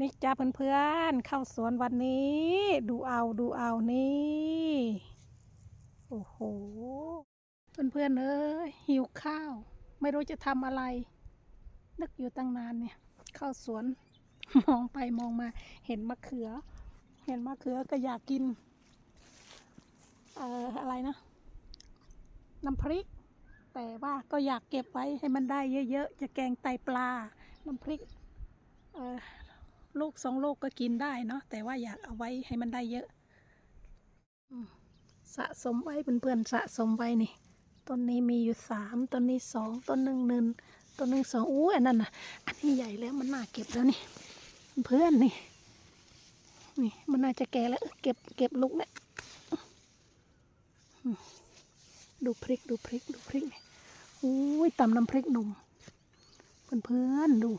นี่จ้าเพื่อนๆเข้าสวนวันนี้ ดูเอาดูเอานี่โอ้โห เพื่อนๆเอ้ยหิวข้าว ไม่รู้จะทำอะไร นึกอยู่ตั้งนานเนี่ย เข้าสวน มองไปมองมา เห็นมะเขือ เห็นมะเขือก็อยากกิน เอ่ออะไรนะน้ำพริก แต่ว่าก็อยากเก็บไว้ให้มันได้เยอะๆ จะแกงไตปลา น้ำพริก เอ่อ ลูกสองลูกก็กินได้เนาะแต่ว่าอยากเอาไว้ให้มันได้เยอะสะสมไว้เพื่อนๆสะสมไว้นี่ต้นนี้มีอยู่สามต้นนี้สองต้นหนึ่งหนึ่งต้นหนึ่งสองอู้อันนั้นน่ะ อันนี้ใหญ่แล้วมันน่าเก็บแล้วนี่ เพื่อนนี่นี่มันน่าจะแก่แล้วเก็บเก็บลูกเนี่ยดูพริกดูพริกดูพริกนี่อู้ยตำน้ำพริกหนุ่มเพื่อนๆดู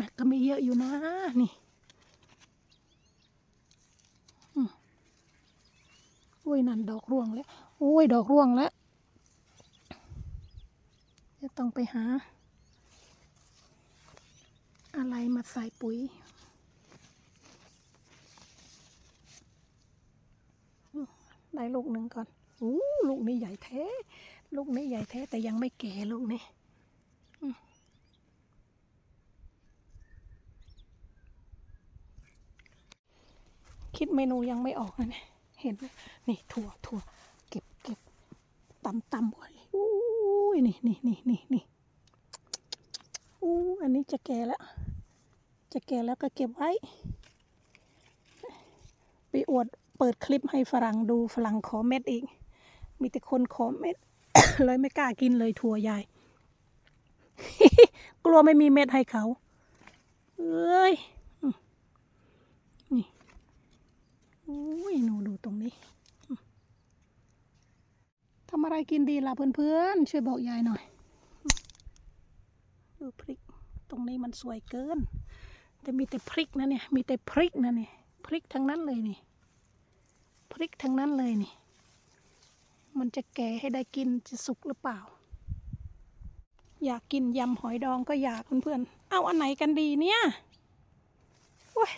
แม็กก็ไมีเยอะอยู่นะนี่อุ้ยนั่นดอกร่วงแล้วอุ้ยดอกร่วงแล้วจะต้องไปหา อะไรมาใส่ปุ๋ยได้ลูกหนึ่งก่อนอู้ลูกนี้ใหญ่แท้ ลูกนี้ใหญ่แท้แต่ยังไม่แก่ลูกนี้ คิดเมนูยังไม่ออกนะเนี่ยเห็นไหมนี่ถั่วถั่วเก็บเก็บตำตำไว้อู้ยนี่นี่นี่นี่นี่อู้อันนี้จะแก่แล้ว จะแก่แล้วก็เก็บไว้ไปอวดเปิดคลิปให้ฝรั่งดูฝรั่งขอเม็ดอีก มีแต่คนขอเม็ดเลยไม่กล้ากินเลยถั่วยายกลัวไม่มีเม็ดให้เขา เอ้ยนี่ อุ้ยหนูดูตรงนี้อืมทำอะไร กินดีล่ะเพื่อนๆ ช่วยบอกยายหน่อยอืมดูพริก ตรงนี้มันสวยเกิน แต่มีแต่พริกนะเนี่ย มีแต่พริกนะเนี่ย พริกทั้งนั้นเลยนี่ พริกทั้งนั้นเลยนี่ มันจะแก่ให้ได้กินจะสุกหรือเปล่า อยากกินยำหอยดองก็อยากเพื่อนๆ เอาอันไหนกันดีเนี่ยโอ้ย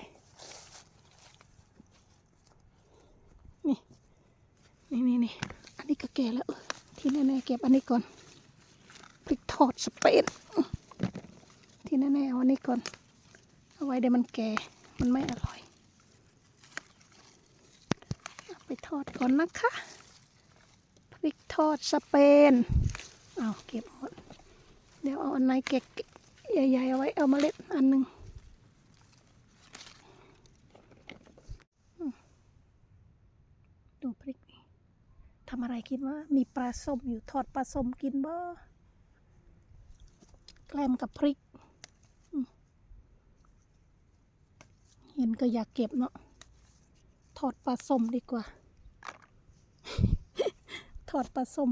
นี่ นี่นี่นี่อันนี้ก็แก่แล้วเออ ที่แน่ๆเก็บอันนี้ก่อนพริกทอดสเปนที่แน่ๆเอาอันนี้ก่อน เอาไว้เดี๋ยวมันแก่ มันไม่อร่อยเอาไปทอดก่อนนะคะพริกทอดสเปนเอาเก็บหมด เดี๋ยวเอาอันไหนเก็บใหญ่ๆเอาไว้เอามาเล็ดอันหนึ่งดูพริกำอะไรกินวะมีปลาส้มอยู่ทอดปลาส้มกินบ่แกล้มกับพริก เห็นก็อยากเก็บเนาะทอดปลาส้มดีกว่า ทอดปลาส้ม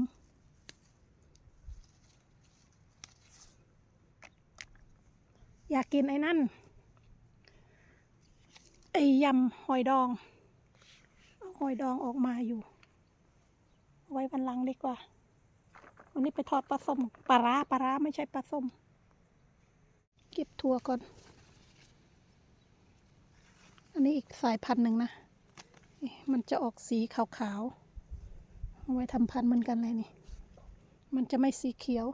อยากกินไอ้นั่น ไอ้ยำหอยดอง เอาหอยดองออกมาอยู่ ไว้วันหลังดีกว่า วันนี้ไปทอดปลาส้มปลาร้าปลาร้าไม่ใช่ปลาส้ม เก็บถั่วก่อน อันนี้อีกสายพันธุ์หนึ่งนะ มันจะออกสีขาวๆเอาไว้ทำพันธุ์เหมือนกันเลยนี่ มันจะไม่สีเขียว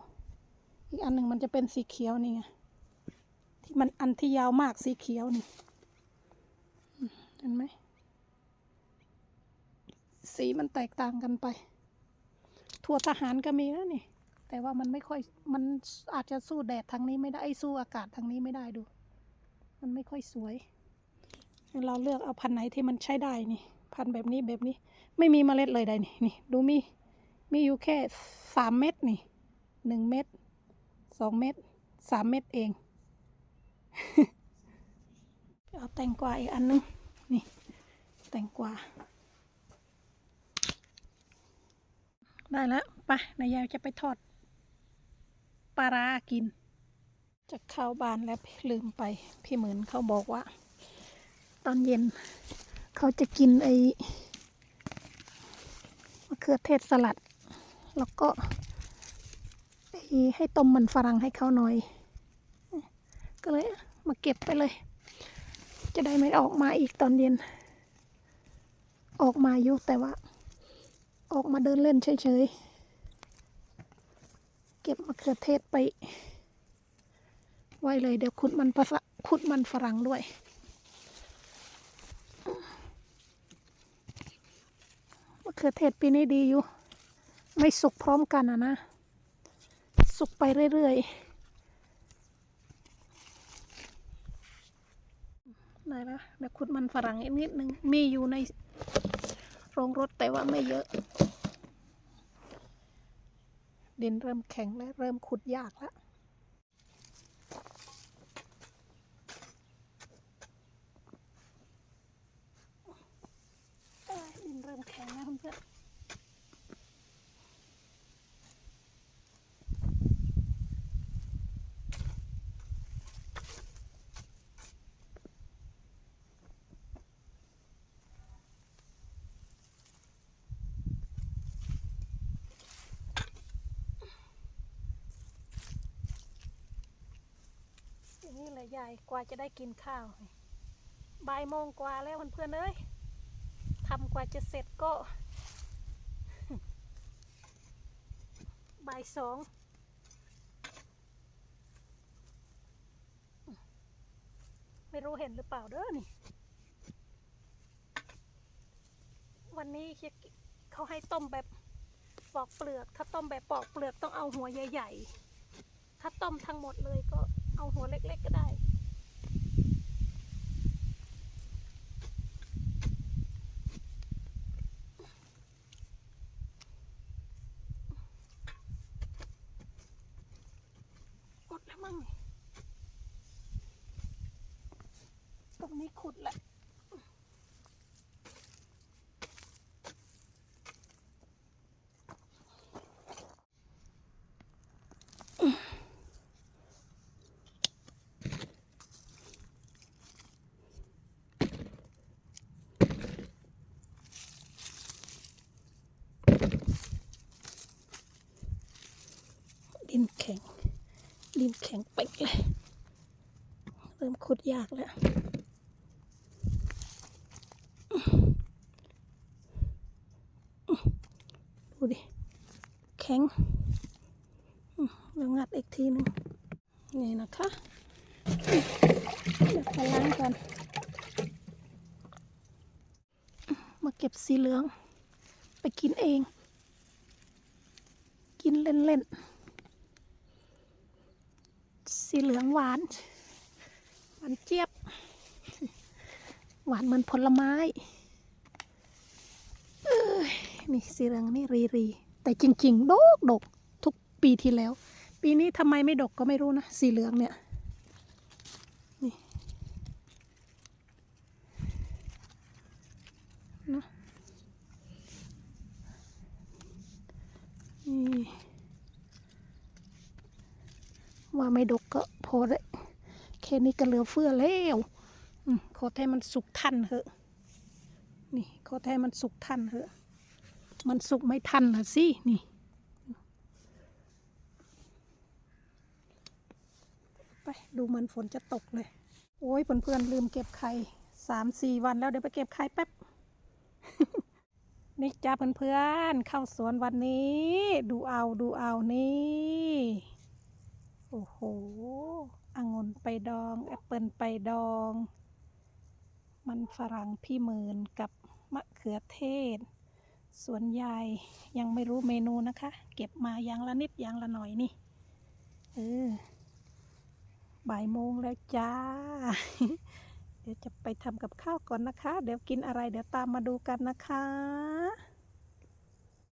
อีกอันหนึ่งมันจะเป็นสีเขียวนี่ไง ที่มันอันที่ยาวมากสีเขียวนี่ เห็นไหมสีมันแตกต่างกันไป ถั่วทหารก็มีนะนี่ แต่ว่ามันไม่ค่อยมันอาจจะสู้แดดทางนี้ไม่ได้สู้อากาศทางนี้ไม่ได้ดู มันไม่ค่อยสวย เราเลือกเอาพันธุ์ไหนที่มันใช้ได้นี่ พันธุ์แบบนี้แบบนี้ ไม่มีเมล็ดเลยได้นี่นี่ดูมีมีอยู่แค่สามเม็ดนี่หนึ่งเม็ดสองเม็ดสามเม็ดเองเอาแตงกวาอีกอันนึงนี่แตงกวา ได้แล้วไปนายยายจะไปทอดปลาร้ากิน จะเข้าบ้านแล้วลืมไป พี่เหมือนเขาบอกว่า ตอนเย็น เขาจะกินไอ้มะเขือเทศสลัด แล้วก็ไอให้ต้มมันฝรั่งให้เขาหน่อย ก็เลยมาเก็บไปเลย จะได้ไม่ออกมาอีกตอนเย็น ออกมาอยู่แต่ว่า ออกมาเดินเล่นเฉยๆ เก็บมะเขือเทศไป ไว้เลยเดี๋ยวขุดมันภาษาขุดมันฝรั่งด้วย มะเขือเทศปีนี้ดีอยู่ ไม่สุกพร้อมกันอะนะ สุกไปเรื่อยๆได้ละเดี๋ยวขุดมันฝรั่งอีกนิดนึง มีอยู่ใน โรงรถแต่ว่าไม่เยอะ ดินเริ่มแข็งและเริ่มขุดยากแล้วเอ้ยดินเริ่มแข็งแล้วเพื่อนๆอ ยายายกว่าจะได้กินข้าวบ่ายโมงกว่าแล้วเพื่อนๆเอ้ยทำกว่าจะเสร็จก็บ่ายสองไม่รู้เห็นหรือเปล่าเด้อนี่ วันนี้เฮียกิเขาให้ต้มแบบปอกเปลือก ถ้าต้มแบบปอกเปลือกต้องเอาหัวใหญ่ ๆ ถ้าต้มทั้งหมดเลยก็เอาหัวเล็ก ๆ ก็ได้ หมดแล้วมั้งนี่ต รงนี้ขุดแหละดินแข็งดินแข็งเป๊กเลย เริ่มขุดยากแล้ว ดูดิ แข็งอืมแล้วงัดอีกทีหนึง นี่นะคะเดี๋ยวไปล้างกัน มาเก็บสีเหลือง ไปกินเอง กินเล่นๆ สีเหลืองหวาน หวานเจี๊ยบ หวานเหมือนผลไม้ นี่สีเหลืองนี่รีรีแต่จริง ๆ ดกดกทุกปีที่แล้ว ปีนี้ทำไมไม่ดกก็ไม่รู้นะ สีเหลืองเนี่ยนี่นะนี่ว่าไม่ดกก็พอเลยแค่นี้ก็เหลือเฟือแล้วอืมขอให้มันสุกทันเถอะ นี่ขอให้มันสุกทันเถอะ มันสุกไม่ทันนะสินี่ไปดูมือนฝนจะตกเลย โอ้ยเพื่อนๆลืมเก็บไข่สามสี่วันแล้วเดี๋ยวไปเก็บไข่แป๊บนี่จ้าเพื่อนๆเข้าสวนวันนี้ ดูเอาดูเอานี่โอ้โหองุ่นไปดองแอปเปิลไปดอง มันฝรั่งพี่หมื่นกับมะเขือเทศ สวนยายยังไม่รู้เมนูนะคะ เก็บมาอย่างละนิดอย่างละหน่อยนี่เออบ่ายโมงแล้วจ้า เดี๋ยวจะไปทำกับข้าวก่อนนะคะ เดี๋ยวกินอะไร เดี๋ยวตามมาดูกันนะคะ